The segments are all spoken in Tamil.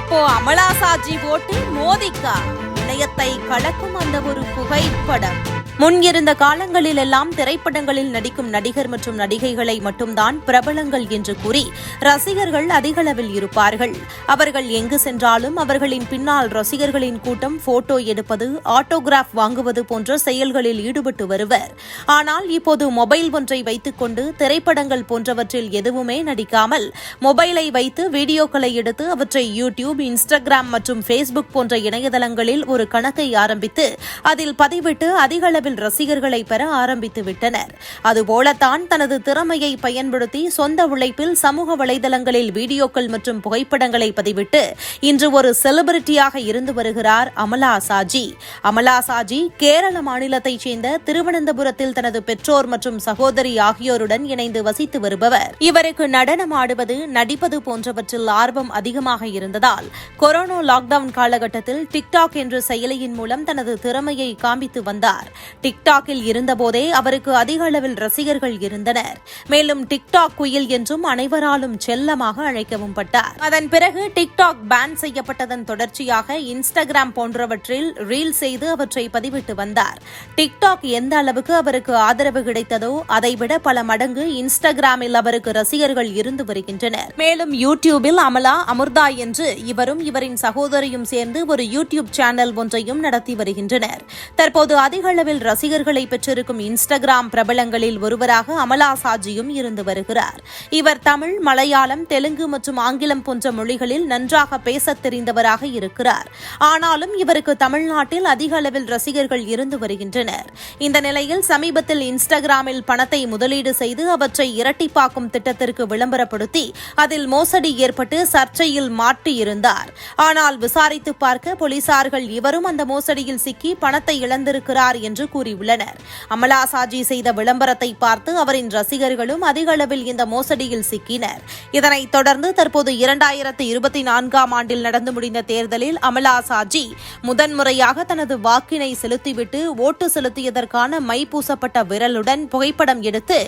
அப்போ அமலாசாஜி ஓட்டு மோதிக்கா? இணையத்தை கலக்கும் அந்த ஒரு புகைப்படம். முன் இருந்த காலங்களில் எல்லாம் திரைப்படங்களில் நடிக்கும் நடிகர் மற்றும் நடிகைகளை மட்டும்தான் பிரபலங்கள் என்று கூறி ரசிகர்கள் அதிகளவில் இருப்பார்கள். அவர்கள் எங்கு சென்றாலும் அவர்களின் பின்னால் ரசிகர்களின் கூட்டம் போட்டோ எடுப்பது ஆட்டோகிராஃப் வாங்குவது போன்ற செயல்களில் ஈடுபட்டு வருவர். ஆனால் இப்போது மொபைல் ஒன்றை வைத்துக்கொண்டு திரைப்படங்கள் போன்றவற்றில் எதுவுமே நடிக்காமல் மொபைலை வைத்து வீடியோக்களை எடுத்து அவற்றை யூடியூப் இன்ஸ்டாகிராம் மற்றும் ஃபேஸ்புக் போன்ற இணையதளங்களில் ஒரு கணக்கை ஆரம்பித்து அதில் பதிவிட்டு அதிகளவில் ரசிகர்களை பெற ஆரம்பித்து விட்டனர். அதுபோலத்தான் தனது திறமையை பயன்படுத்தி சொந்த உழைப்பில் சமூக வலைதளங்களில் வீடியோக்கள் மற்றும் புகைப்படங்களை பதிவிட்டு இன்று ஒரு செலிபிரிட்டியாக இருந்து வருகிறார் அமலா சாஜி. அமலா சாஜி கேரள மாநிலத்தைச் சேர்ந்த திருவனந்தபுரத்தில் தனது பெற்றோர் மற்றும் சகோதரி ஆகியோருடன் இணைந்து வசித்து வருபவர். இவருக்கு நடனம் ஆடுவது நடிப்பது போன்றவற்றில் ஆர்வம் அதிகமாக இருந்ததால் கொரோனா லாக்டவுன் காலகட்டத்தில் டிக்டாக் என்ற செயலியின் மூலம் தனது திறமையை காண்பித்து வந்தார். டிக்டாக்கில் இருந்தபோதே அவருக்கு அதிக அளவில் ரசிகர்கள் இருந்தனர். மேலும் டிக்டாக் குயில் என்றும் அனைவராலும் செல்லமாக அழைக்கவும் பட்டார். அதன் பிறகு டிக்டாக் பேன் செய்யப்பட்டதன் தொடர்ச்சியாக இன்ஸ்டாகிராம் போன்றவற்றில் ரீல் செய்து அவற்றை பதிவிட்டு வந்தார். டிக்டாக் எந்த அளவுக்கு அவருக்கு ஆதரவு கிடைத்ததோ அதைவிட பல மடங்கு இன்ஸ்டாகிராமில் அவருக்கு ரசிகர்கள் இருந்து வருகின்றனர். மேலும் யூடியூபில் அமலா அமிர்தா என்று இவரும் இவரின் சகோதரியும் சேர்ந்து ஒரு யூடியூப் சேனல் ஒன்றையும் நடத்தி வருகின்றனர். தற்போது அதிக அளவில் ரசிகர்களை பெற்றிருக்கும் இன்ஸ்டாகிராம் பிரபலங்களில் ஒருவராக அமலா சாஜியும் இருந்து வருகிறார். இவர் தமிழ் மலையாளம் தெலுங்கு மற்றும் ஆங்கிலம் போன்ற மொழிகளில் நன்றாக பேசத் தெரிந்தவராக இருக்கிறார். ஆனாலும் இவருக்கு தமிழ்நாட்டில் அதிக அளவில் ரசிகர்கள் இருந்து வருகின்றனர். இந்த நிலையில் சமீபத்தில் இன்ஸ்டாகிராமில் பணத்தை முதலீடு செய்து அவற்றை இரட்டிப்பாக்கும் திட்டத்திற்கு விளம்பரப்படுத்தி அதில் மோசடி ஏற்பட்டு சர்ச்சையில் மாட்டியிருந்தார் ஆனால் விசாரித்து பார்க்க போலீசார்கள் இவரும் அந்த மோசடியில் சிக்கி பணத்தை இழந்திருக்கிறார் என்று கூறியுள்ளனர். அமலா சாஜி செய்த விளம்பரத்தை பார்த்து அவரின் ரசிகர்களும் அதிக அளவில் இந்த மோசடியில் சிக்கினர். இதனைத் தொடர்ந்து தற்போது இரண்டாயிரத்து இருபத்தி நான்காம் ஆண்டில் நடந்து முடிந்த தேர்தலில் அமலா சாஜி முதன்முறையாக தனது வாக்கினை செலுத்திவிட்டு ஓட்டு செலுத்தியதற்கான மை பூசப்பட்ட விரலுடன் புகைப்படம் எடுத்து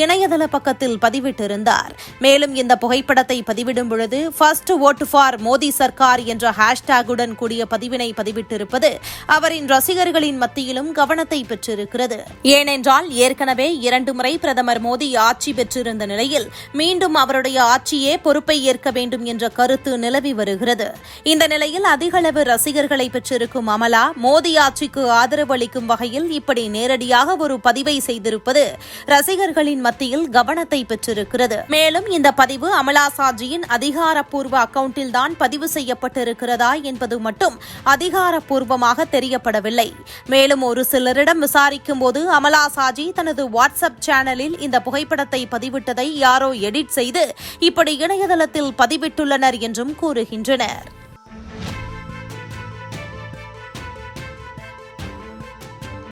இணையதள பக்கத்தில் பதிவிட்டிருந்தார். மேலும் இந்த புகைப்படத்தை பதிவிடும் பொழுது ஃபர்ஸ்ட் ஓட்டு ஃபார் மோடி சர்க்கார் என்ற ஹேஷ்டேகுடன் கூடிய பதிவினை பதிவிட்டிருப்பது அவரின் ரசிகர்களின் மத்தியிலும் கவனத்தை பெற்றிருக்கிறது. ஏனென்றால் ஏற்கனவே இரண்டு முறை பிரதமர் மோடி ஆட்சி பெற்றிருந்த நிலையில் மீண்டும் அவருடைய ஆட்சியே பொறுப்பை ஏற்க வேண்டும் என்ற கருத்து நிலவி வருகிறது. இந்த நிலையில் அதிகளவு ரசிகர்களை பெற்றிருக்கும் அமலா மோடி ஆட்சிக்கு ஆதரவு அளிக்கும் வகையில் இப்படி நேரடியாக ஒரு பதிவை செய்திருப்பது ரசிகர்களின் மத்தியில் கவனத்தை பெற்றிருக்கிறது. மேலும் இந்த பதிவு அமலா சாஜியின் அதிகாரப்பூர்வ அக்கவுண்டில் தான் பதிவு செய்யப்பட்டிருக்கிறதா என்பது மட்டும் அதிகாரப்பூர்வமாக தெரியப்படவில்லை. மேலும் ஒரு சிலரிடம் விசாரிக்கும் போது அமலா சாஜி தனது வாட்ஸ்அப் சேனலில் இந்த புகைப்படத்தை பதிவிட்டதை யாரோ எடிட் செய்து இப்படி இணையதளத்தில் பதிவிட்டுள்ளனர் என்றும் கூறுகின்றனர்.